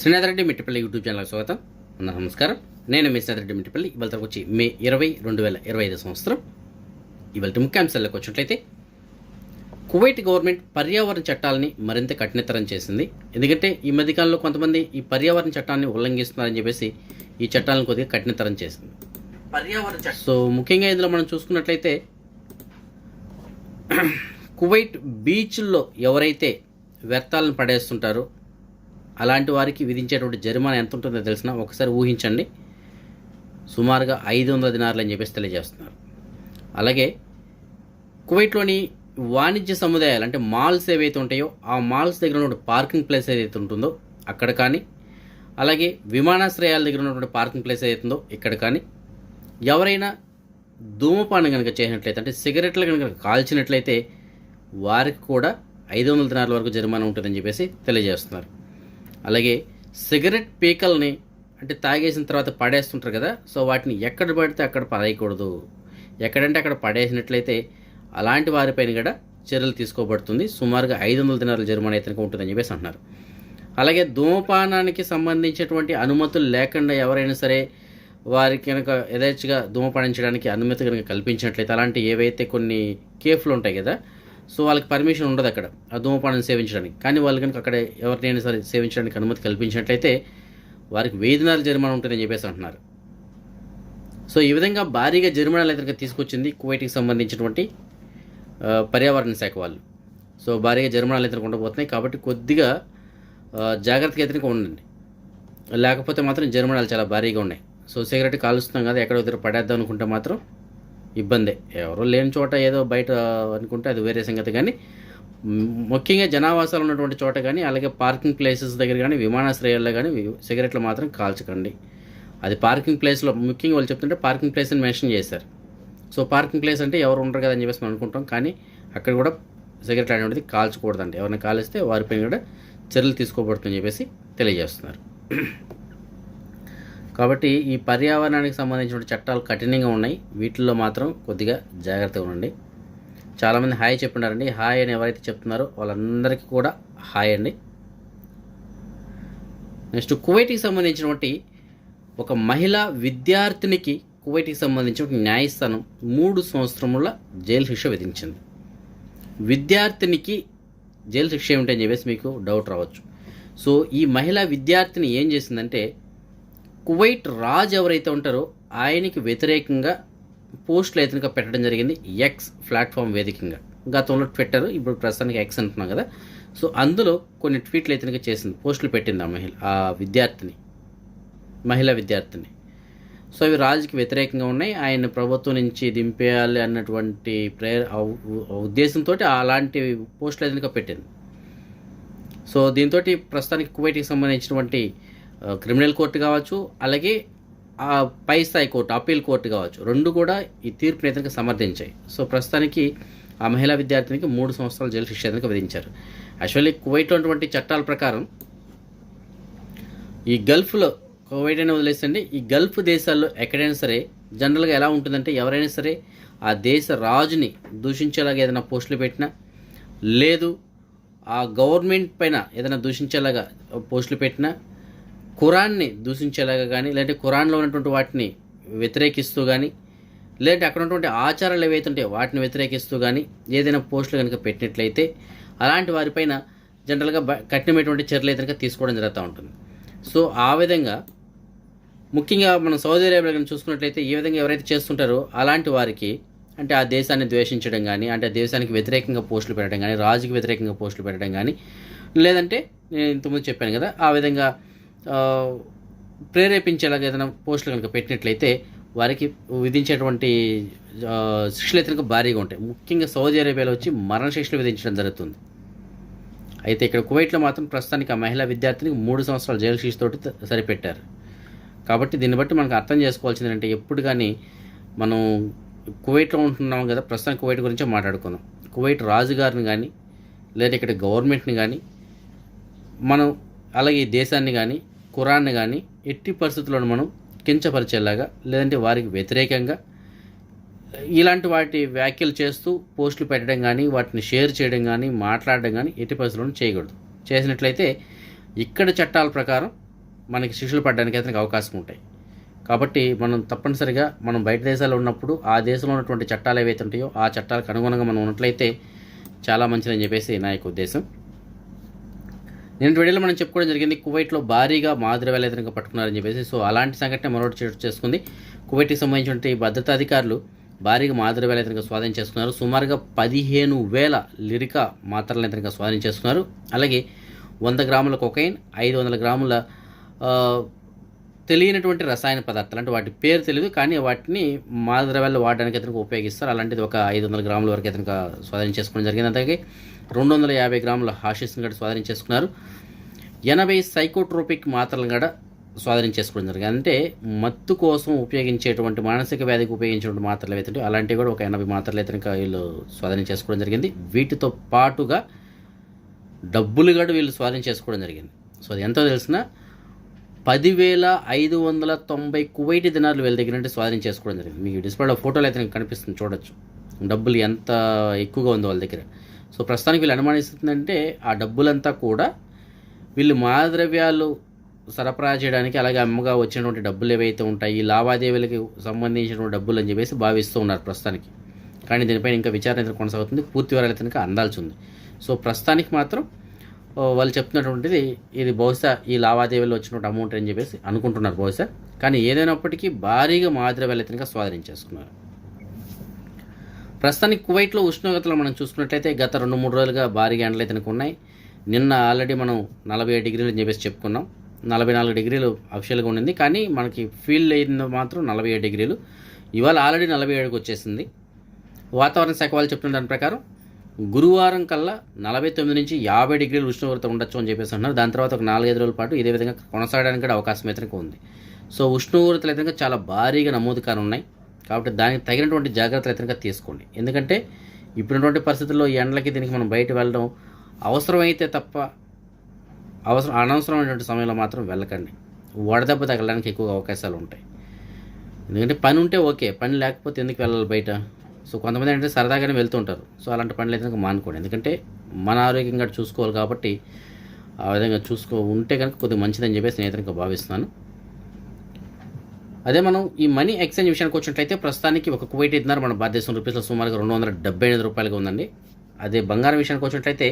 Srinath Reddy Mittipalli YouTube channel స్వాగతం. అన్న నమస్కారం. నేను మీ శ్రీనాథ్ రెడ్డి మిట్టిపల్లి. ఇవాళ వచ్చి మే ఇరవై రెండు వేల ఇరవై ఐదు సంవత్సరం. ఇవాళ ముఖ్యాంశాలకు వచ్చినట్లయితే కువైట్ గవర్నమెంట్ పర్యావరణ చట్టాలని మరింత కఠినతరం చేసింది. ఎందుకంటే ఈ మధ్యకాలంలో కొంతమంది ఈ పర్యావరణ చట్టాన్ని ఉల్లంఘిస్తున్నారని చెప్పేసి ఈ చట్టాలను కొద్దిగా కఠినతరం చేసింది. పర్యావరణ చట్టం సో ముఖ్యంగా ఇందులో మనం చూసుకున్నట్లయితే కువైట్ బీచ్ల్లో ఎవరైతే వ్యర్థాలను పడేస్తుంటారో అలాంటి వారికి విధించేటువంటి జరిమానా ఎంత ఉంటుందో తెలిసిన ఒకసారి ఊహించండి. సుమారుగా ఐదు వందల దినారులు అని చెప్పేసి తెలియజేస్తున్నారు. అలాగే కువైట్లోని వాణిజ్య సముదాయాలు అంటే మాల్స్ ఏవైతే ఉంటాయో ఆ మాల్స్ దగ్గర ఉన్నటువంటి పార్కింగ్ ప్లేస్ ఏదైతే ఉంటుందో అక్కడ కానీ అలాగే విమానాశ్రయాల దగ్గర ఉన్నటువంటి పార్కింగ్ ప్లేస్ ఏదైతే ఉందో ఇక్కడ కానీ ఎవరైనా ధూమపానం కనుక చేసినట్లయితే అంటే సిగరెట్లు కనుక కాల్చినట్లయితే వారికి కూడా ఐదు వందల దినాల వరకు జరిమానా ఉంటుందని చెప్పేసి తెలియజేస్తున్నారు. అలాగే సిగరెట్ పీకల్ని అంటే తాగేసిన తర్వాత పడేస్తుంటారు కదా సో వాటిని ఎక్కడ పడితే అక్కడ పడేయకూడదు. ఎక్కడంటే అక్కడ పడేసినట్లయితే అలాంటి వారిపైన కూడా చర్యలు తీసుకోబడుతుంది. సుమారుగా ఐదు వందల దినాల జరిమానా అయితే ఉంటుందని చెప్పేసి అంటున్నారు. అలాగే ధూమపానానికి సంబంధించినటువంటి అనుమతులు లేకుండా ఎవరైనా సరే వారికి కనుక యథేచ్ఛగా ధూమపానించడానికి అనుమతి కనుక కల్పించినట్లయితే అలాంటి ఏవైతే కొన్ని కేఫ్లు ఉంటాయి కదా సో వాళ్ళకి పర్మిషన్ ఉండదు అక్కడ. ఆ ధూమపానం సేవించడానికి. కానీ వాళ్ళు కనుక అక్కడ ఎవరినైనా సరే సేవించడానికి అనుమతి కల్పించినట్లయితే వారికి వేదనాలు జరిమానం జరిమానా ఉంటుందని చెప్పేసి అంటున్నారు. సో ఈ విధంగా భారీగా జరిమానాలు అయితే తీసుకొచ్చింది కువైట్కి సంబంధించినటువంటి పర్యావరణ శాఖ వాళ్ళు. సో భారీగా జరిమానాలు అయితే ఉండబోతున్నాయి కాబట్టి కొద్దిగా జాగ్రత్తగా అయితే ఉండండి. లేకపోతే మాత్రం జరిమానాలు చాలా భారీగా ఉన్నాయి. సో సిగరెట్ కాలుస్తున్నాం కదా ఎక్కడో దగ్గర పడేద్దాం అనుకుంటే మాత్రం ఇబ్బందే. ఎవరు లేని చోట ఏదో బయట అనుకుంటే అది వేరే సంగతి. కానీ ముఖ్యంగా జనావాసాలు ఉన్నటువంటి చోట కానీ అలాగే పార్కింగ్ ప్లేసెస్ దగ్గర కానీ విమానాశ్రయాల్లో కానీ సిగరెట్లు మాత్రం కాల్చకండి. అది పార్కింగ్ ప్లేస్లో ముఖ్యంగా వాళ్ళు చెప్తుంటే పార్కింగ్ ప్లేస్ అని మెన్షన్ చేశారు. సో పార్కింగ్ ప్లేస్ అంటే ఎవరు ఉండరు కదా అని చెప్పేసి మనం అనుకుంటాం. కానీ అక్కడ కూడా సిగరెట్ అనేటువంటిది కాల్చకూడదండి. ఎవరైనా కాలిస్తే వారిపైన కూడా చర్యలు తీసుకోబడుతుందని చెప్పేసి తెలియజేస్తున్నారు. కాబట్టి ఈ పర్యావరణానికి సంబంధించిన చట్టాలు కఠినంగా ఉన్నాయి. వీటిల్లో మాత్రం కొద్దిగా జాగ్రత్తగా ఉండండి. చాలామంది హాయ్ చెప్పినారండి హాయ్ అని ఎవరైతే చెప్తున్నారో వాళ్ళందరికీ కూడా హాయ్ అండి. నెక్స్ట్ కువైట్కి సంబంధించినటువంటి ఒక మహిళా విద్యార్థినికి కువైట్కి సంబంధించిన న్యాయస్థానం మూడు సంవత్సరముల జైలు శిక్ష విధించింది. విద్యార్థినికి జైలు శిక్ష ఏమిటని చెప్పేసి మీకు డౌట్ రావచ్చు. సో ఈ మహిళా విద్యార్థిని ఏం చేసిందంటే కువైట్ రాజ్ ఎవరైతే ఉంటారో ఆయనకి వ్యతిరేకంగా పోస్టులు అయితే పెట్టడం జరిగింది. ఎక్స్ ప్లాట్ఫామ్ వేదికగా. గతంలో ట్విట్టర్ ఇప్పుడు ప్రస్తుతానికి ఎక్స్ అంటున్నాం కదా. సో అందులో కొన్ని ట్వీట్లు అయితే చేసింది. పోస్టులు పెట్టింది ఆ మహిళ ఆ విద్యార్థిని మహిళా విద్యార్థిని. సో అవి రాజుకి వ్యతిరేకంగా ఉన్నాయి. ఆయన ప్రభుత్వం నుంచి దింపేయాలి అన్నటువంటి ప్రేర ఉద్దేశంతో అలాంటి పోస్టులు అయితే పెట్టింది. సో దీంతో ప్రస్తుతానికి కువైట్కి సంబంధించినటువంటి క్రిమినల్ కోర్టు కావచ్చు అలాగే ఆ పై స్థాయి కోర్టు అప్పీల్ కోర్టు కావచ్చు. రెండు కూడా ఈ తీర్పుని అయితే సమర్థించాయి. సో ప్రస్తుతానికి ఆ మహిళా విద్యార్థినికి మూడు సంవత్సరాల జైలు శిక్ష అయితే విధించారు. యాక్చువల్లీ కువైట్లో ఉన్నటువంటి చట్టాల ప్రకారం ఈ గల్ఫ్లో కువైట్ అయినా వదిలేసండి ఈ గల్ఫ్ దేశాల్లో ఎక్కడైనా సరే జనరల్గా ఎలా ఉంటుందంటే ఎవరైనా సరే ఆ దేశ రాజుని దూషించేలాగా ఏదైనా పోస్టులు పెట్టినా లేదు ఆ గవర్నమెంట్ పైన ఏదైనా దూషించేలాగా పోస్టులు పెట్టినా ఖురాన్ని దూషించేలాగా కానీ లేదంటే ఖురాన్లో ఉన్నటువంటి వాటిని వ్యతిరేకిస్తూ కానీ లేదంటే అక్కడ ఉన్నటువంటి ఆచారాలు ఏవైతే ఉంటాయో వాటిని వ్యతిరేకిస్తూ కానీ ఏదైనా పోస్టులు కనుక పెట్టినట్లయితే అలాంటి వారిపైన జనరల్గా బ- కఠినమైనటువంటి చర్యలు అయితే తీసుకోవడం జరుగుతూ ఉంటుంది. సో ఆ విధంగా ముఖ్యంగా మనం సౌదీ అరేబియా కనుక చూసుకున్నట్లయితే ఈ విధంగా ఎవరైతే చేస్తుంటారో అలాంటి వారికి అంటే ఆ దేశాన్ని ద్వేషించడం కానీ అంటే ఆ దేశానికి వ్యతిరేకంగా పోస్టులు పెట్టడం కానీ రాజుకి వ్యతిరేకంగా పోస్టులు పెట్టడం కానీ లేదంటే నేను ఇంతకుముందు చెప్పాను కదా ఆ విధంగా ప్రేరేపించేలాగా ఏదైనా పోస్టులు కనుక పెట్టినట్లయితే వారికి విధించేటువంటి శిక్షలు అయితే కనుక భారీగా ఉంటాయి. ముఖ్యంగా సౌదీ అరేబియాలో వచ్చి మరణ శిక్షలు విధించడం జరుగుతుంది. అయితే ఇక్కడ కువైట్లో మాత్రం ప్రస్తుతానికి ఆ మహిళా విద్యార్థినికి మూడు సంవత్సరాల జైలు శిక్షతోటి సరిపెట్టారు. కాబట్టి దీన్ని బట్టి మనకు అర్థం చేసుకోవాల్సింది ఏంటంటే ఎప్పుడు కానీ మనం కువైట్లో ఉంటున్నాం కదా ప్రస్తుతం కువైట్ గురించే మాట్లాడుకుందాం. కువైట్ రాజుగారిని కానీ లేదా ఇక్కడ గవర్నమెంట్ని కానీ మనం అలాగే ఈ దేశాన్ని కానీ కురాన్ని కానీ ఎట్టి పరిస్థితుల్లో మనం కించపరిచేలాగా లేదంటే వారికి వ్యతిరేకంగా ఇలాంటి వాటి వ్యాఖ్యలు చేస్తూ పోస్టులు పెట్టడం కానీ వాటిని షేర్ చేయడం కానీ మాట్లాడడం కానీ ఎట్టి పరిస్థితుల్లో చేయకూడదు. చేసినట్లయితే ఇక్కడ చట్టాల ప్రకారం మనకి శిక్షలు పడడానికి అయితే అవకాశం ఉంటాయి. కాబట్టి మనం తప్పనిసరిగా మనం బయట దేశాల్లో ఉన్నప్పుడు ఆ దేశంలో ఉన్నటువంటి చట్టాలు ఏవైతే ఉంటాయో ఆ చట్టాలకు అనుగుణంగా మనం ఉన్నట్లయితే చాలా మంచిదని చెప్పేసి నా యొక్క ఉద్దేశం. నేను వీడియోలో మనం చెప్పుకోవడం జరిగింది కువైట్లో భారీగా మాదిరి వేలేదనగా పట్టుకున్నారని చెప్పేసి. సో అలాంటి సంఘటన మరొకటి చోటు చేసుకుంది. కువైట్కి సంబంధించిన భద్రతా అధికారులు భారీగా మాదిరి వేలేదనగా స్వాధీనం చేసుకున్నారు. సుమారుగా పదిహేను వేల లిరికా మాత్రలు ఇతనిగా స్వాధీనం చేసుకున్నారు. అలాగే వంద గ్రాముల కొకైన్ ఐదు వందల గ్రాముల తెలియనటువంటి రసాయన పదార్థాలు అంటే వాటి పేరు తెలియదు కానీ వాటిని మాదద్రవ్యాలు వాడడానికి అతనికి ఉపయోగిస్తారు. అలాంటిది ఒక ఐదు వందల గ్రాముల వరకు అతనికి స్వాధీనం చేసుకోవడం జరిగింది. అలాగే రెండు వందల యాభై గ్రాముల హాషిస్ని కూడా స్వాధీనం చేసుకున్నారు. ఎనభై సైకోట్రోపిక్ మాత్రలను కూడా స్వాధీనం చేసుకోవడం జరిగింది. అంటే మత్తు కోసం ఉపయోగించేటువంటి మానసిక వ్యాధికి ఉపయోగించేటువంటి మాత్రలు ఏవైతే అలాంటివి కూడా ఒక ఎనభై మాత్రలు అయితే వీళ్ళు స్వాధీనం చేసుకోవడం జరిగింది. వీటితో పాటుగా డబ్బులు కూడా వీళ్ళు స్వాధీనం చేసుకోవడం జరిగింది. సో అది ఎంతో తెలిసిన పదివేల ఐదు వందల తొంభై కువైటి దినాలు వీళ్ళ దగ్గర నుండి స్వాధీనం చేసుకోవడం జరిగింది. మీకు డిస్ప్లేలో ఫోటోలు అయితే మీకు కనిపిస్తుంది చూడొచ్చు. డబ్బులు ఎంత ఎక్కువగా ఉందో వాళ్ళ దగ్గర. సో ప్రస్తుతానికి వీళ్ళు అనుమానిస్తుందంటే ఆ డబ్బులంతా కూడా వీళ్ళు మాదద్రవ్యాలు సరఫరా చేయడానికి అలాగే అమ్మగా వచ్చినటువంటి డబ్బులు ఏవైతే ఉంటాయి ఈ లావాదేవీలకు సంబంధించినటువంటి డబ్బులు అని చెప్పేసి భావిస్తూ ఉన్నారు ప్రస్తుతానికి. కానీ దీనిపైన ఇంకా విచారణ అయితే కొనసాగుతుంది పూర్తి వివరాలు అయితే ఇంకా అందాల్సి ఉంది. సో ప్రస్తుతానికి మాత్రం వాళ్ళు చెప్తున్నటువంటిది ఇది బహుశా ఈ లావాదేవీలో వచ్చినటువంటి అమౌంట్ అని చెప్పేసి అనుకుంటున్నారు బహుశా. కానీ ఏదైనప్పటికీ భారీగా మాదిరి అయితే స్వాధీనం చేసుకున్నారు. ప్రస్తుతానికి కువైట్లో ఉష్ణోగ్రతలు మనం చూసుకున్నట్లయితే గత రెండు మూడు రోజులుగా భారీగా ఎండలు అయితే ఉన్నాయి. నిన్న ఆల్రెడీ మనం నలభై ఏడు డిగ్రీలు అని చెప్పేసి చెప్పుకున్నాం. నలభై నాలుగు డిగ్రీలు అఫిషియల్గా ఉండింది. కానీ మనకి ఫీల్డ్ అయింది మాత్రం నలభై ఏడు డిగ్రీలు. ఇవాళ ఆల్రెడీ నలభై ఏడుకి వచ్చేసింది. వాతావరణ శాఖ వాళ్ళు చెప్పిన దాని ప్రకారం గురువారం కల్లా నలభై తొమ్మిది నుంచి యాభై డిగ్రీల ఉష్ణోగ్రత ఉండొచ్చు అని చెప్పేసి అంటున్నారు. దాని తర్వాత ఒక నాలుగైదు రోజుల పాటు ఇదే విధంగా కొనసాగడానికి కూడా అవకాశం అయితే ఉంది. సో ఉష్ణోగ్రతలు అయితే చాలా భారీగా నమోదు కానున్నాయి. కాబట్టి దానికి తగినటువంటి జాగ్రత్తలు అయితే తీసుకోండి. ఎందుకంటే ఇప్పుడున్నటువంటి పరిస్థితుల్లో ఈ ఎండలకి దీనికి మనం బయట వెళ్ళడం అవసరమైతే తప్ప అవసరం అనవసరమైనటువంటి సమయంలో మాత్రం వెళ్ళకండి. వడదెబ్బ తగలడానికి ఎక్కువ అవకాశాలు ఉంటాయి. ఎందుకంటే పని ఉంటే ఓకే పని లేకపోతే ఎందుకు వెళ్ళాలి బయట? సో కొంతమంది ఏంటంటే సరదాగానే వెళ్తుంటారు. సో అలాంటి పనులు అయితే కనుక మానుకోండి. ఎందుకంటే మన ఆరోగ్యం కూడా చూసుకోవాలి కాబట్టి ఆ విధంగా చూసుకో ఉంటే కనుక కొద్దిగా మంచిదని చెప్పేసి నేను అయితే కనుక భావిస్తున్నాను. అదే మనం ఈ మనీ ఎక్స్చేంజ్ విషయానికి వచ్చినట్లయితే ప్రస్తుతానికి ఒక కువైట్ ఇద్దరు మన భారతదేశం రూపీస్లో సుమారుగా రెండు వందల డెబ్బై ఎనిమిది రూపాయలుగా ఉందండి. అదే బంగారం విషయానికి వచ్చినట్లయితే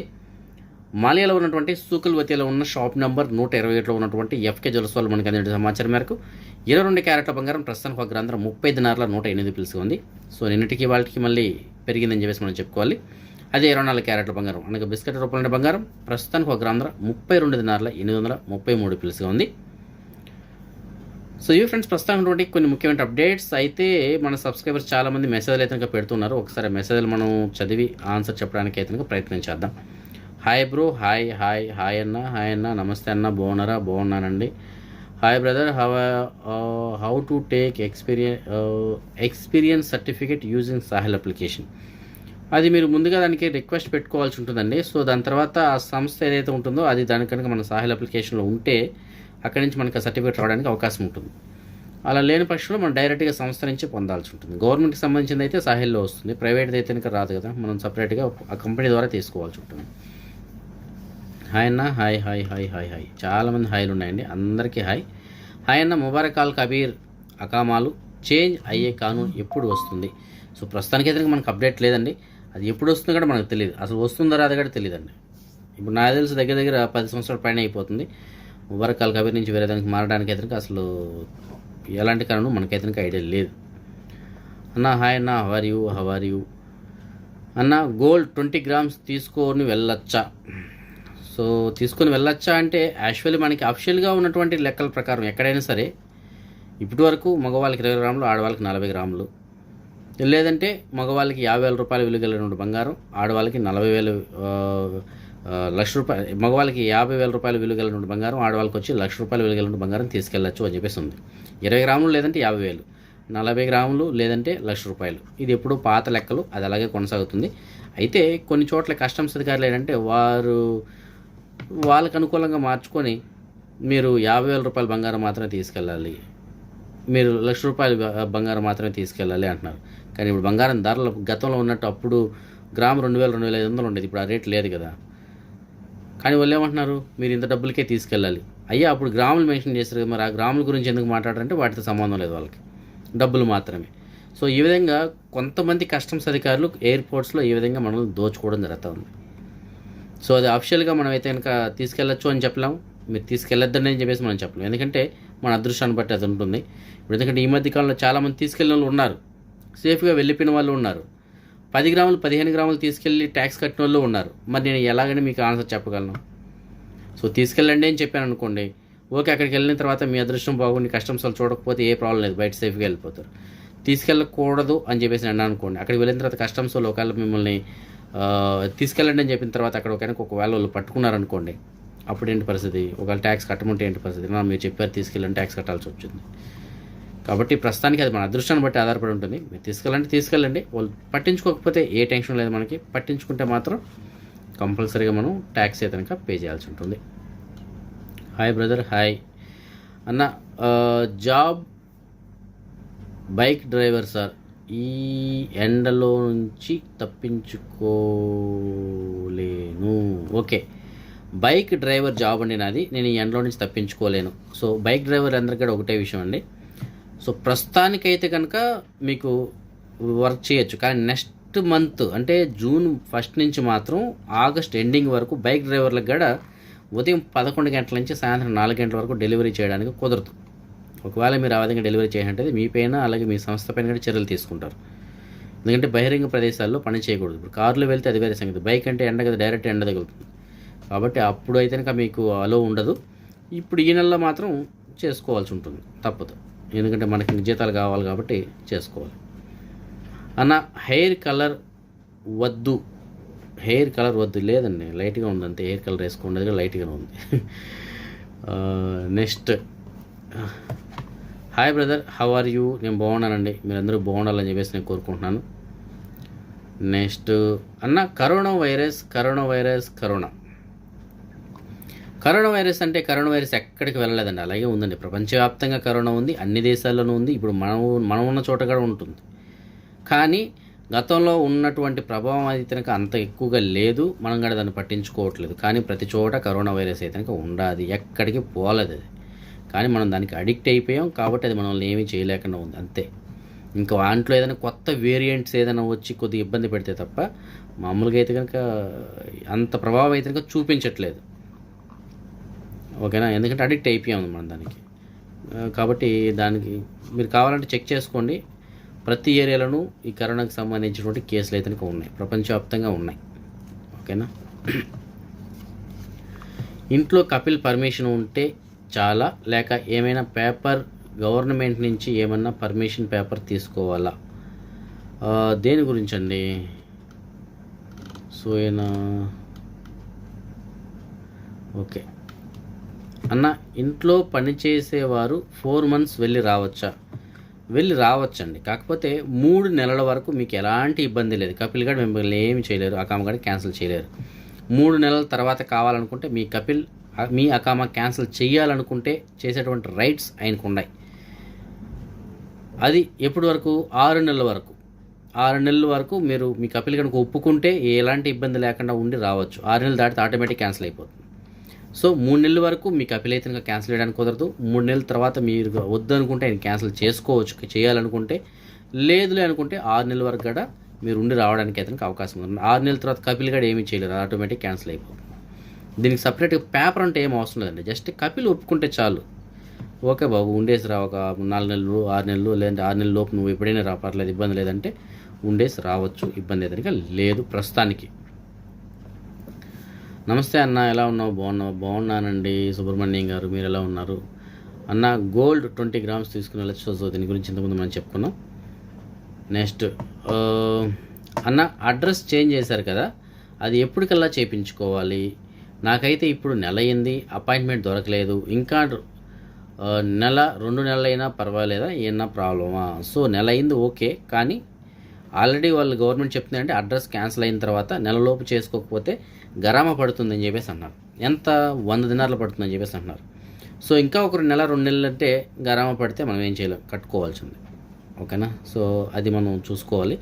మాలియాలో ఉన్నటువంటి సూకుల్వతిలో ఉన్న షాప్ నెంబర్ నూట ఇరవై ఏడులో ఉన్నటువంటి ఎఫ్కే జ్యువెల్స్ మనకి అందిన సమాచారం మేరకు ఇరవై రెండు క్యారెట్ల బంగారం ప్రస్తుతానికి ఒక గ్రాంధర ముప్పై దినార్ల నూట ఎనిమిది పిలుసుగా ఉంది. సో నిన్నటికి వాళ్ళకి మళ్ళీ పెరిగిందని చెప్పేసి మనం చెప్పుకోవాలి. అదే ఇరవై నాలుగు క్యారెట్ల బంగారం. అనగా బిస్కెట్ రూపంలో బంగారం ప్రస్తుతానికి ఒక గ్రాంధర ముప్పై రెండు దినార్ల ఎనిమిది వందల ముప్పై మూడు పిలుసుగా ఉంది. సో ఇవి ఫ్రెండ్స్ ప్రస్తుతం కొన్ని ముఖ్యమైన అప్డేట్స్. అయితే మన సబ్స్క్రైబర్స్ చాలా మంది మెసేజ్లు అయితే పెడుతున్నారు. ఒకసారి మెసేజ్లు మనం చదివి ఆన్సర్ చెప్పడానికి అయితే ప్రయత్నం చేద్దాం. Hi bro hi hi hi అన్న. హాయ్ అన్న. నమస్తే అన్న. బాగున్నారా? బాగున్నానండి. Hi brother how how to take experience experience certificate using Sahel application అది మీరు ముందుగా దానికి రిక్వెస్ట్ పెట్టుకోవాల్సి ఉంటుందండి. సో దాని తర్వాత ఆ సంస్థ ఏదైతే ఉంటుందో అది దాని కనుక మన సాహిల్ అప్లికేషన్లో ఉంటే అక్కడి నుంచి మనకు సర్టిఫికేట్ రావడానికి అవకాశం ఉంటుంది. అలా లేని పక్షంలో మనం డైరెక్ట్గా సంస్థ నుంచి పొందాల్సి ఉంటుంది. గవర్నమెంట్కి సంబంధించింది అయితే సాహిల్లో వస్తుంది. ప్రైవేట్ అయితే కనుక రాదు కదా. మనం సపరేట్గా ఆ కంపెనీ ద్వారా తీసుకోవాల్సి ఉంటుంది. హాయ్ అన్న hi hi hi hi hi. చాలామంది హాయ్లు ఉన్నాయండి. అందరికీ హాయ్. హాయ్ అన్న ముబారక్ అల్ కబీర్ అకామాలు చేంజ్ అయ్యే కానూన్ ఎప్పుడు వస్తుంది? సో ప్రస్తుతానికి అయితే మనకు అప్డేట్ లేదండి. అది ఎప్పుడు వస్తుందో కూడా మనకు తెలియదు. అసలు వస్తుందో రాదు కూడా తెలియదండి. ఇప్పుడు నాకు తెలిసి దగ్గర దగ్గర పది సంవత్సరాల పైన అయిపోతుంది. ముబారక్ అల్ కబీర్ నుంచి వేరే దానికి మారడానికి అయితే అసలు ఎలాంటి కారణం మనకైతే ఐడియా లేదు. అన్న హాయ్ అన్న how are you how are you అన్న గోల్డ్ ట్వంటీ గ్రామ్స్ తీసుకొని వెళ్ళొచ్చా? సో తీసుకొని వెళ్ళొచ్చా అంటే యాక్చువల్లీ మనకి అఫిషియల్గా ఉన్నటువంటి లెక్కల ప్రకారం ఎక్కడైనా సరే ఇప్పటి వరకు మగవాళ్ళకి ఇరవై గ్రాములు ఆడవాళ్ళకి నలభై గ్రాములు. లేదంటే మగవాళ్ళకి యాభై వేల రూపాయలు విలువ బంగారం ఆడవాళ్ళకి నలభై వేలు లక్ష రూపాయలు మగవాళ్ళకి యాభై వేల రూపాయలు విలువ కలిగిన బంగారం ఆడవాళ్ళకి వచ్చి లక్ష రూపాయలు విలువ కలిగిన బంగారం తీసుకెళ్ళచ్చు అని చెప్పేసి ఉంది. ఇరవై గ్రాములు లేదంటే యాభై వేలు నలభై గ్రాములు లేదంటే లక్ష రూపాయలు. ఇది ఎప్పుడు పాత లెక్కలు అది అలాగే కొనసాగుతుంది. అయితే కొన్ని చోట్ల కస్టమ్స్ అధికారులు ఏంటంటే వారు వాళ్ళకు అనుకూలంగా మార్చుకొని మీరు యాభై వేల రూపాయల బంగారం మాత్రమే తీసుకెళ్ళాలి. మీరు లక్ష రూపాయలు బంగారం మాత్రమే తీసుకెళ్ళాలి అంటున్నారు. కానీ ఇప్పుడు బంగారం ధరలు గతంలో ఉన్నట్టు అప్పుడు గ్రామ్ రెండు వేల రెండు వేల ఐదు వందలు ఉండేది. ఇప్పుడు ఆ రేట్ లేదు కదా. కానీ వాళ్ళు ఏమంటున్నారు? మీరు ఇంత డబ్బులకే తీసుకెళ్ళాలి. అయ్యా అప్పుడు గ్రాములు మెన్షన్ చేస్తారు కదా మరి. ఆ గ్రాముల గురించి ఎందుకు మాట్లాడారంటే వాటితో సంబంధం లేదు వాళ్ళకి. డబ్బులు మాత్రమే. సో ఈ విధంగా కొంతమంది కస్టమ్స్ అధికారులు ఎయిర్పోర్ట్స్లో ఈ విధంగా మనల్ని దోచుకోవడం జరుగుతూ ఉంది. సో అది అఫిషియల్గా మనం అయితే కనుక తీసుకెళ్ళొచ్చు అని చెప్పలేము. మీరు తీసుకెళ్ళొద్దని అని చెప్పేసి మనం చెప్పలేము. ఎందుకంటే మన అదృష్టాన్ని బట్టి అది ఉంటుంది. ఇప్పుడు ఎందుకంటే ఈ మధ్య కాలంలో చాలామంది తీసుకెళ్ళిన వాళ్ళు ఉన్నారు. సేఫ్గా వెళ్ళిపోయిన వాళ్ళు ఉన్నారు. పది గ్రాములు పదిహేను గ్రాములు తీసుకెళ్ళి ట్యాక్స్ కట్టిన వాళ్ళు ఉన్నారు. మరి నేను ఎలాగని మీకు ఆన్సర్ చెప్పగలను? సో తీసుకెళ్ళండి అని చెప్పాను అనుకోండి. ఓకే అక్కడికి వెళ్ళిన తర్వాత మీ అదృష్టం బాగుండి కస్టమ్స్ వాళ్ళు చూడకపోతే ఏ ప్రాబ్లం లేదు. బయట సేఫ్గా వెళ్ళిపోతారు. తీసుకెళ్ళకూడదు అని చెప్పేసి నేను అనుకోండి. అక్కడికి వెళ్ళిన తర్వాత కస్టమ్స్ వాళ్ళు ఒకవేళ మిమ్మల్ని తీసుకెళ్ళండి అని చెప్పిన తర్వాత అక్కడ ఒకరికి ఒకవేళ వాళ్ళు పట్టుకున్నారనుకోండి అప్పుడు ఏంటి పరిస్థితి? ఒకవేళ ట్యాక్స్ కట్టమంటే ఏంటి పరిస్థితి? మనం మీరు చెప్పారు తీసుకెళ్ళండి ట్యాక్స్ కట్టాల్సి వచ్చింది. కాబట్టి ప్రస్తుతానికి అది మన అదృష్టాన్ని బట్టి ఆధారపడి ఉంటుంది. మీరు తీసుకెళ్ళండి తీసుకెళ్ళండి. వాళ్ళు పట్టించుకోకపోతే ఏ టెన్షన్ లేదు మనకి. పట్టించుకుంటే మాత్రం కంపల్సరీగా మనం ట్యాక్స్ అయితే కనుక పే చేయాల్సి ఉంటుంది. Hi brother hi. అన్న జాబ్ బైక్ డ్రైవర్ సార్. ఈ ఎండలో నుంచి తప్పించుకోలేను. ఓకే. బైక్ డ్రైవర్ జాబ్ అండి నాది. నేను ఈ ఎండలో నుంచి తప్పించుకోలేను. సో బైక్ డ్రైవర్ అందరికీ ఒకటే విషయం అండి. సో ప్రస్తుతానికైతే కనుక మీకు వర్క్ చేయొచ్చు. కానీ నెక్స్ట్ మంత్ అంటే జూన్ ఫస్ట్ నుంచి మాత్రం ఆగస్ట్ ఎండింగ్ వరకు బైక్ డ్రైవర్లకు కూడా ఉదయం పదకొండు గంటల నుంచి సాయంత్రం నాలుగు గంటల వరకు డెలివరీ చేయడానికి కుదరదు. ఒకవేళ మీరు ఆ విధంగా డెలివరీ చేయాలంటే మీ పైన అలాగే మీ సంస్థ పైన కూడా చర్యలు తీసుకుంటారు. ఎందుకంటే బహిరంగ ప్రదేశాల్లో పని చేయకూడదు. ఇప్పుడు కారులో వెళ్తే అది వేరే సంగతి. బైక్ అంటే ఎండ కదా డైరెక్ట్ ఎండ తగులుతుంది. కాబట్టి అప్పుడు అయితే మీకు అలో ఉండదు. ఇప్పుడు ఈ నెలలో మాత్రం చేసుకోవాల్సి ఉంటుంది. తప్పదు. ఎందుకంటే మనకి జీతాలు కావాలి కాబట్టి చేసుకోవాలి. అన్న హెయిర్ కలర్ వద్దు. హెయిర్ కలర్ వద్దు. లేదండి లైట్గా ఉంది అంతే. హెయిర్ కలర్ వేసుకోండి. అది లైట్గానే ఉంది. Next. Hi brother how are you నేను బాగున్నానండి. మీరందరూ బాగుండాలని చెప్పేసి నేను కోరుకుంటున్నాను. నెక్స్ట్ అన్న corona virus corona virus corona. Corona virus అంటే కరోనా వైరస్ ఎక్కడికి వెళ్ళలేదండి. అలాగే ఉందండి. ప్రపంచవ్యాప్తంగా కరోనా ఉంది. అన్ని దేశాల్లోనూ ఉంది. ఇప్పుడు మనం మనం ఉన్న చోట కూడా ఉంటుంది. కానీ గతంలో ఉన్నటువంటి ప్రభావం అది తనక అంత ఎక్కువగా లేదు. మనం కూడా దాన్ని పట్టించుకోవట్లేదు. కానీ ప్రతి చోట కరోనా వైరస్ అయితే ఉండాది. ఎక్కడికి పోలేదు అది. కానీ మనం దానికి అడిక్ట్ అయిపోయాం కాబట్టి అది మనల్ని ఏమీ చేయలేకుండా ఉంది అంతే. ఇంకా దాంట్లో ఏదైనా కొత్త వేరియంట్స్ ఏదైనా వచ్చి కొద్దిగా ఇబ్బంది పెడితే తప్ప మామూలుగా అయితే కనుక అంత ప్రభావం అయితే కనుక చూపించట్లేదు. ఓకేనా? ఎందుకంటే అడిక్ట్ అయిపోయాం మనం దానికి. కాబట్టి దానికి మీరు కావాలంటే చెక్ చేసుకోండి. ప్రతి ఏరియాలోనూ ఈ కరోనాకి సంబంధించినటువంటి కేసులు అయితే కనుక ఉన్నాయి. ప్రపంచవ్యాప్తంగా ఉన్నాయి. ఓకేనా? ఇంట్లో కపిల్ పర్మిషన్ ఉంటే చాలా లేక ఏమైనా పేపర్ గవర్నమెంట్ నుంచి ఏమన్నా పర్మిషన్ పేపర్ తీసుకోవాలా? దేని గురించి అండి సో ఏనా ఓకే. అన్న ఇంట్లో పనిచేసేవారు ఫోర్ మంత్స్ వెళ్ళి రావచ్చా? వెళ్ళి రావచ్చండి. కాకపోతే మూడు నెలల వరకు మీకు ఎలాంటి ఇబ్బంది లేదు. కపిల్ గారు మిమ్మల్ని ఏమి చేయలేరు. ఆ గడ్ క్యాన్సిల్ చేయలేరు. మూడు నెలల తర్వాత కావాలనుకుంటే మీ కపిల్ మీ అకామా క్యాన్సిల్ చేయాలనుకుంటే చేసేటువంటి రైట్స్ ఆయనకు ఉన్నాయి అది ఎప్పటి వరకు? ఆరు నెలల వరకు. ఆరు నెలల వరకు మీరు మీ కపిల్ కనుక ఒప్పుకుంటే ఎలాంటి ఇబ్బంది లేకుండా ఉండి రావచ్చు. ఆరు నెలలు దాటితే ఆటోమేటిక్ క్యాన్సిల్ అయిపోతుంది. సో మూడు నెలల వరకు మీకు అప్పీల్ అయితే ఇంకా క్యాన్సిల్ చేయడానికి కుదరదు. మూడు నెలల తర్వాత మీరు వద్దు అనుకుంటే ఆయన క్యాన్సిల్ చేసుకోవచ్చు. చేయాలనుకుంటే లేదులే అనుకుంటే ఆరు నెలల వరకు కూడా మీరు ఉండి రావడానికి అయితే అవకాశం ఉంది. ఆరు నెలల తర్వాత కపిల్ గడ ఏమీ చేయలేరు. ఆటోమేటిక్ క్యాన్సిల్ అయిపోతుంది. దీనికి సపరేట్గా పేపర్ అంటే ఏం అవసరం లేదండి. జస్ట్ కపిల్ ఒప్పుకుంటే చాలు. ఓకే బాబు ఉండేసి రా ఒక నాలుగు నెలలు ఆరు నెలలు లేదంటే ఆరు నెలల లోపు నువ్వు ఎప్పుడైనా రా పర్లేదు ఇబ్బంది లేదంటే ఉండేసి రావచ్చు. ఇబ్బంది అయితే లేదు ప్రస్తుతానికి. నమస్తే అన్న ఎలా ఉన్నావు? బాగున్నావు? బాగున్నానండి. సుబ్రహ్మణ్యం గారు మీరు ఎలా ఉన్నారు? అన్న గోల్డ్ ట్వంటీ గ్రామ్స్ తీసుకుని వెళ్ళచ్చు. సో దీని గురించి ఇంతకుముందు మనం చెప్పుకున్నాం. నెక్స్ట్ అన్న అడ్రస్ చేంజ్ చేశారు కదా. అది ఎప్పటికల్లా చేయించుకోవాలి? నాకైతే ఇప్పుడు నెల అయింది అపాయింట్మెంట్ దొరకలేదు. ఇంకా నెల రెండు నెలలైనా పర్వాలేదా? ఏమన్నా ప్రాబ్లమా? సో నెల అయింది ఓకే కానీ ఆల్రెడీ వాళ్ళు గవర్నమెంట్ చెప్తుందంటే అడ్రస్ క్యాన్సిల్ అయిన తర్వాత నెలలోపు చేసుకోకపోతే గరామ పడుతుందని చెప్పేసి అన్నారు. ఎంత? వంద దినాలు పడుతుందని చెప్పేసి అంటున్నారు. సో ఇంకా ఒక నెల రెండు నెలలు అంటే గరామ పడితే మనం ఏం చేయలేం కట్టుకోవాల్సింది ఓకేనా? సో అది మనం చూసుకోవాలి.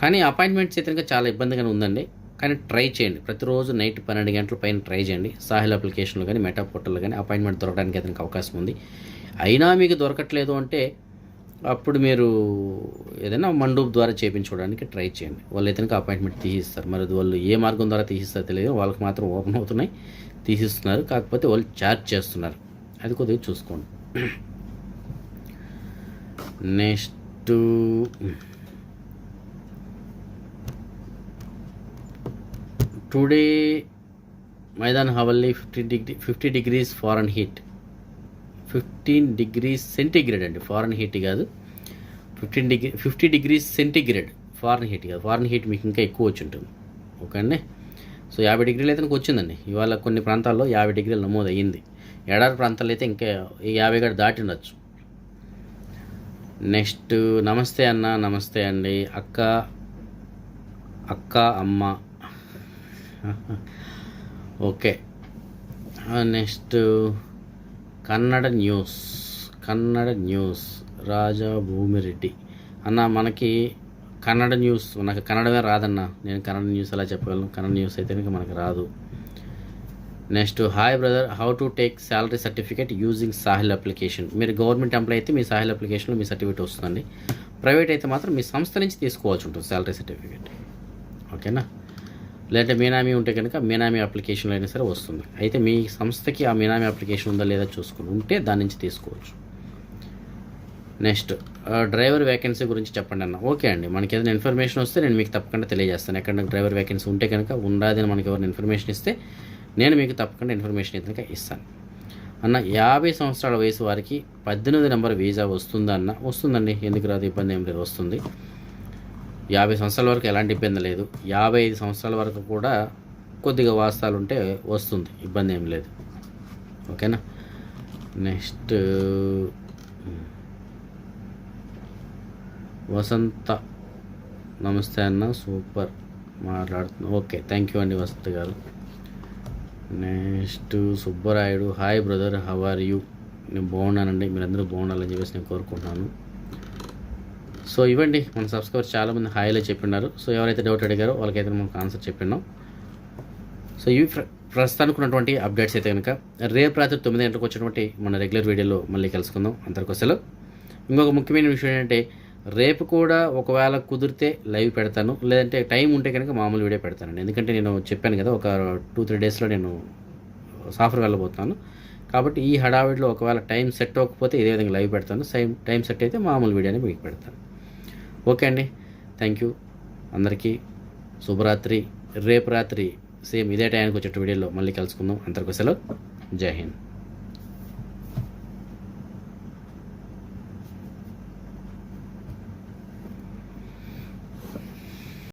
కానీ అపాయింట్మెంట్స్ అయితే ఇంకా చాలా ఇబ్బందిగానే ఉందండి. కానీ ట్రై చేయండి. ప్రతిరోజు నైట్ పన్నెండు గంటల పైన ట్రై చేయండి. సాహిల్ అప్లికేషన్లో కానీ మెటా పోర్టల్ కానీ అపాయింట్మెంట్ దొరకడానికి అతనికి అవకాశం ఉంది. అయినా మీకు దొరకట్లేదు అంటే అప్పుడు మీరు ఏదైనా మండూప్ ద్వారా చేయించుకోవడానికి ట్రై చేయండి. వాళ్ళు ఇతనికి అపాయింట్మెంట్ తీసిస్తారు. మరి వాళ్ళు ఏ మార్గం ద్వారా తీసిస్తారో తెలియదు. వాళ్ళకి మాత్రం ఓపెన్ అవుతున్నాయి. తీసిస్తున్నారు. కాకపోతే వాళ్ళు ఛార్జ్ చేస్తున్నారు. అది కొద్దిగా చూసుకోండి. Next today Maidan Hawally fifty degree fifty degrees Fahrenheit fifteen degrees centigrade అండి ఫారెన్ హీట్ కాదు. Fifteen degree fifty degrees centigrade Fahrenheit కాదు. ఫారెన్ హీట్ మీకు ఇంకా ఎక్కువ వచ్చి ఉంటుంది ఓకే అండి? సో యాభై డిగ్రీలు అయితే నాకు వచ్చిందండి. ఇవాళ కొన్ని ప్రాంతాల్లో యాభై డిగ్రీలు నమోదు అయ్యింది ఎడారి ప్రాంతాల్లో అయితే ఇంకా యాభై గడ దాటి ఉండొచ్చు. నెక్స్ట్ నమస్తే అన్న నమస్తే అండి. అక్క అక్క అమ్మ. Okay next Kannada news Kannada news Raja Bhumireddy అన్న మనకి కన్నడ న్యూస్ నాకు కన్నడమే రాదన్న. నేను కన్నడ న్యూస్ ఎలా చెప్పగలను? కన్నడ న్యూస్ అయితే ఇంకా మనకు రాదు. Next hi brother how to take salary certificate using Sahel application మీరు గవర్నమెంట్ ఎంప్లాయ్ అయితే మీ సాహిల్ అప్లికేషన్లో మీ సర్టిఫికేట్ వస్తుందండి. ప్రైవేట్ అయితే మాత్రం మీ సంస్థ నుంచి తీసుకోవాల్సి ఉంటుంది శాలరీ సర్టిఫికేట్ ఓకేనా లేదంటే మీనామీ ఉంటే కనుక మీనామీ అప్లికేషన్లో అయినా సరే వస్తుంది. అయితే మీ సంస్థకి ఆ మీనామీ అప్లికేషన్ ఉందా లేదా చూసుకుని ఉంటే దాని నుంచి తీసుకోవచ్చు. నెక్స్ట్ డ్రైవర్ వేకెన్సీ గురించి చెప్పండి అన్న. ఓకే అండి మనకి ఏదైనా ఇన్ఫర్మేషన్ వస్తే నేను మీకు తప్పకుండా తెలియజేస్తాను. ఎక్కడ డ్రైవర్ వేకెన్సీ ఉంటే కనుక ఉండాదని మనకి ఎవరైనా ఇన్ఫర్మేషన్ ఇస్తే నేను మీకు తప్పకుండా ఇన్ఫర్మేషన్ అయితే కనుక ఇస్తాను. అన్న యాభై సంవత్సరాల వయసు వారికి పద్దెనిమిది నెంబర్ వీసా వస్తుందా అన్న? వస్తుందండి. ఎందుకు రాదు? ఇబ్బంది ఏం లేదు. వస్తుంది. యాభై సంవత్సరాల వరకు ఎలాంటి ఇబ్బంది లేదు. యాభై ఐదు సంవత్సరాల వరకు కూడా కొద్దిగా వాస్తాలు ఉంటే వస్తుంది. ఇబ్బంది ఏం లేదు. ఓకేనా? నెక్స్ట్ వసంత. నమస్తే అన్న సూపర్ మాట్లాడుతున్నా. ఓకే థ్యాంక్ యూ అండి వసంత గారు. Next Subbarayudu. Hi brother how are you? నేను బాగున్నానండి. మీరందరూ బాగుండాలని చెప్పేసి నేను కోరుకుంటున్నాను. సో ఇవ్వండి మన సబ్స్క్రైబర్ చాలామంది హాయిలో చెప్పినారు. సో ఎవరైతే డౌట్ అడిగారో వాళ్ళకైతే మనకు ఆన్సర్ చెప్పినాం. సో ఇవి ప్రస్తుతానికి ఉన్నటువంటి అప్డేట్స్ అయితే కనుక రేపు రాత్రి తొమ్మిది గంటలకు వచ్చినటువంటి మన రెగ్యులర్ వీడియోలో మళ్ళీ కలుసుకుందాం. అందరికొసలు ఇంకొక ముఖ్యమైన విషయం ఏంటంటే రేపు కూడా ఒకవేళ కుదిరితే లైవ్ పెడతాను. లేదంటే టైం ఉంటే కనుక మామూలు వీడియో పెడతానండి. ఎందుకంటే నేను చెప్పాను కదా ఒక టూ త్రీ డేస్లో నేను సాఫర్ వెళ్ళబోతున్నాను. కాబట్టి ఈ హడావిడిలో ఒకవేళ టైం సెట్ అవ్వకపోతే ఇదే విధంగా లైవ్ పెడతాను. సేమ్ టైం సెట్ అయితే మామూలు వీడియోని మీకు పెడతాను. ఓకే అండి. Thank you. అందరికీ శుభరాత్రి. రేపు రాత్రి సేమ్ ఇదే టైంకి వచ్చేట వీడియోలో మళ్ళీ కలుసుకుందాం. అంతకు సెలవు. జై హింద్.